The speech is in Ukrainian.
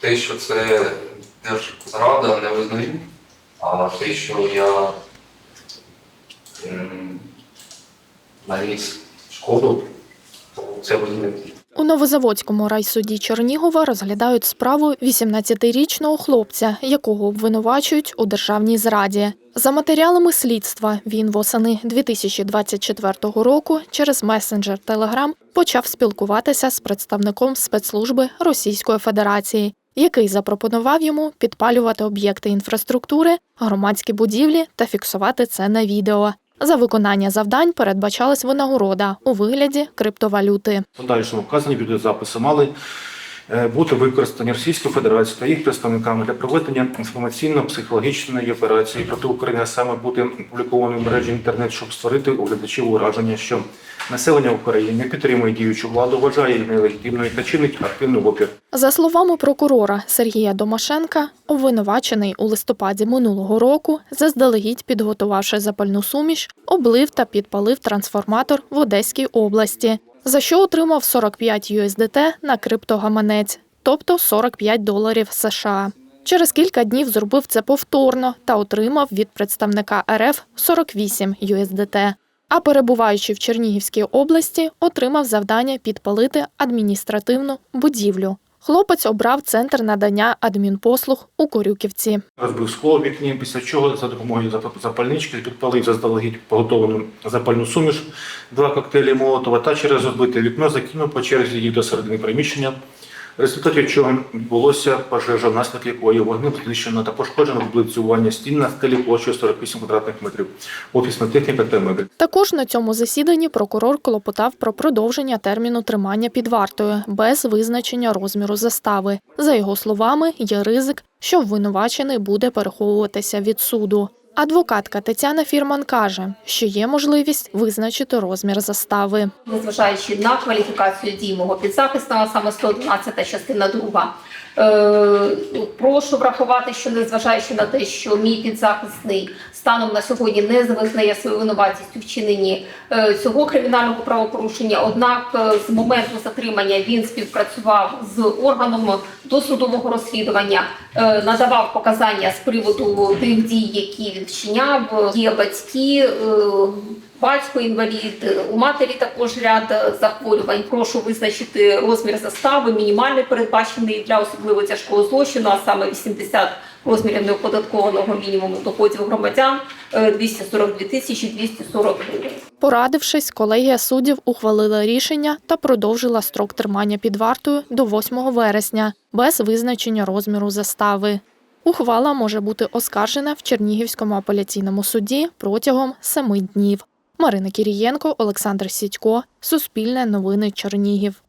те, що це держзрада, не визнаю, а те, що я м, наніс шкоду, то це визнаю. У Новозаводському райсуді Чернігова розглядають справу 18-річного хлопця, якого обвинувачують у державній зраді. За матеріалами слідства він восени 2024 року через месенджер Telegram почав спілкуватися з представником спецслужби Російської Федерації, який запропонував йому підпалювати об'єкти інфраструктури, громадські будівлі та фіксувати це на відео. За виконання завдань передбачалась винагорода у вигляді криптовалюти. Далі Подальшому вказані відеозаписи мали бути використані Російською Федерацією та їх представниками для проведення інформаційно-психологічної операції проти України, а саме бути опубліковані в мережі інтернет, щоб створити у глядачів ураження, що населення України підтримує діючу владу, вважає її нелегітимною та чинить активний опір. За словами прокурора Сергія Домашенка, обвинувачений у листопаді минулого року, заздалегідь підготувавши запальну суміш, облив та підпалив трансформатор в Одеській області, за що отримав 45 USDT на криптогаманець, тобто 45 доларів США. Через кілька днів зробив це повторно та отримав від представника РФ 48 USDT. А перебуваючи в Чернігівській області, отримав завдання підпалити адміністративну будівлю. Хлопець обрав центр надання адмінпослуг у Корюківці. Розбив скло в вікні, після чого за допомогою запальнички підпалив заздалегідь поготовлену запальну суміш, два коктейлі Молотова та через розбите вікно закинув по черзі їх до середини приміщення, в результаті чого відбулося пожежа, внаслідок якої вогнем знищено та пошкоджено облицювання стін на стелі площею 48 квадратних метрів, офісна техніка та мебель. Також на цьому засіданні прокурор клопотав про продовження терміну тримання під вартою без визначення розміру застави. За його словами, є ризик, що обвинувачений буде переховуватися від суду. Адвокатка Тетяна Фірман каже, що є можливість визначити розмір застави. незважаючи на кваліфікацію дій мого підзахисного, саме 112 частина 2. Е, прошу врахувати, що незважаючи на те, що мій підзахисний станом на сьогодні не визнає свою винуватість у вчиненні е, цього кримінального правопорушення, однак е, з моменту затримання він співпрацював з органом досудового розслідування, надавав показання з приводу тих дій, які він вчиняв. Є батьки. е, Батько інвалід, у матері також ряд е, захворювань. Прошу визначити розмір застави, мінімальний передбачений для особливо тяжкого злочину, а саме 80 розмірів неоподаткованого мінімуму доходів громадян, е, 242 тисячі 240 гривень. Порадившись, колегія суддів ухвалила рішення та продовжила строк тримання під вартою до 8 вересня без визначення розміру застави. Ухвала може бути оскаржена в Чернігівському апеляційному суді протягом семи днів. Марина Кірієнко, Олександр Сідько, Суспільне новини Чернігів.